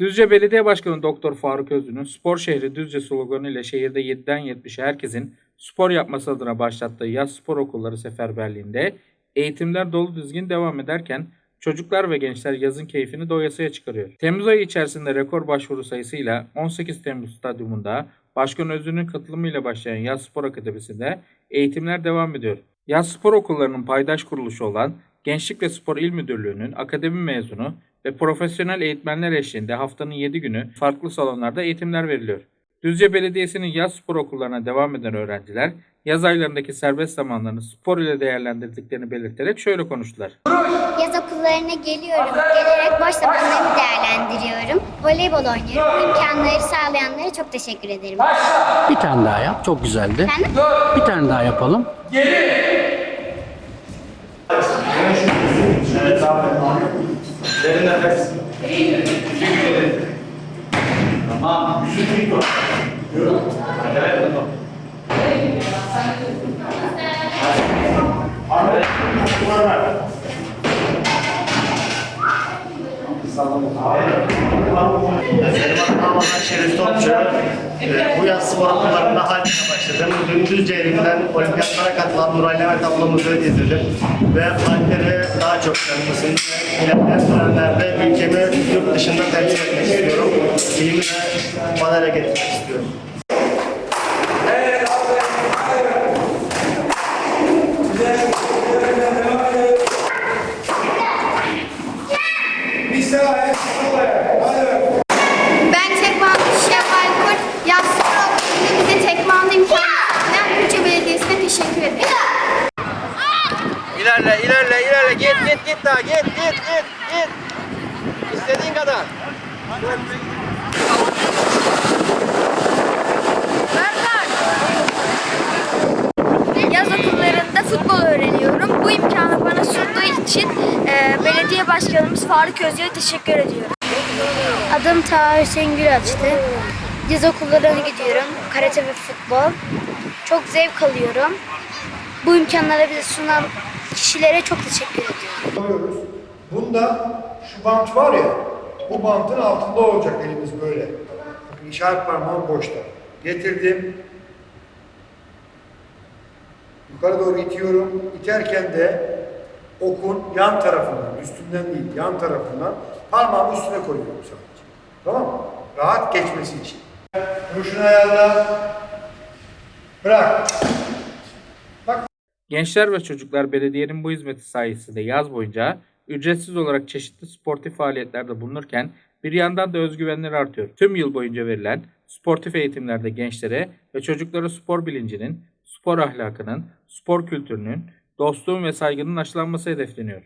Düzce Belediye Başkanı Doktor Faruk Özlü'nün spor şehri Düzce sloganı ile şehirde 7'den 70'e herkesin spor yapması adına başlattığı yaz spor okulları seferberliğinde eğitimler dolu düzgün devam ederken çocuklar ve gençler yazın keyfini doyasıya çıkarıyor. Temmuz ayı içerisinde rekor başvuru sayısıyla 18 Temmuz stadyumunda Başkan Özlü'nün katılımıyla başlayan Yaz Spor Akademisi'nde eğitimler devam ediyor. Yaz spor okullarının paydaş kuruluşu olan Gençlik ve Spor İl Müdürlüğü'nün akademi mezunu ve profesyonel eğitmenler eşliğinde haftanın 7 günü farklı salonlarda eğitimler veriliyor. Düzce Belediyesi'nin yaz spor okullarına devam eden öğrenciler yaz aylarındaki serbest zamanlarını spor ile değerlendirdiklerini belirterek şöyle konuştular. Yaz okullarına geliyorum. Gelerek boş zamanlarımı değerlendiriyorum. Voleybol oynuyorum. İmkanları sağlayanlara çok teşekkür ederim. Bir tane daha yap. Çok güzeldi. Efendim? Bir tane daha yapalım. finito. Giuro? È bello, no? Guarda. Stanno molto bene. Benim adım Şerif Topçu. Bu yaz spor okullarında halde başladım. Dün Düzce elinden olimpiyatlara katılan Nuray Levent ablamızı izledim. Ve halleri daha çok tanımasını ve ilerleyen dönemlerde ülkemi yurt dışında temsil etmek istiyorum. Ve madalya getirmek istiyorum. Ben tekvando Şevval Kurt, yaz spor okulunda bize tekvando imkanı sağlayan Düzce Belediyesi'ne teşekkür ederim. İlerle, ilerle, ilerle. Git, git, git daha. Git, git, git, git. İstediğin kadar. Yaz okullarında futbol öğreniyorum. Bu imkanı bana sunduğu için e, belediye başkanımız Faruk Özye'ye teşekkür ediyorum. Adım Taha Hüseyin Gülaç'tı. Yaz okullarına gidiyorum. Karate ve futbol. Çok zevk alıyorum. Bu imkanları bize sunan kişilere çok teşekkür ediyorum. alıyoruz. Bunda şu bant var ya, bu bantın altında olacak elimiz böyle. Bakın işaret parmağım boşta. Getirdim. Yukarı doğru itiyorum. İterken de okun yan tarafından, üstünden değil, yan tarafından parmağımı üstüne koyuyorum sadece. Tamam mı? Rahat geçmesi için. Duruşunu ayarla. Bırak. Gençler ve çocuklar belediyenin bu hizmeti sayesinde yaz boyunca ücretsiz olarak çeşitli sportif faaliyetlerde bulunurken bir yandan da özgüvenleri artıyor. Tüm yıl boyunca verilen sportif eğitimlerde gençlere ve çocuklara spor bilincinin, spor ahlakının, spor kültürünün, dostluğun ve saygının aşılanması hedefleniyor.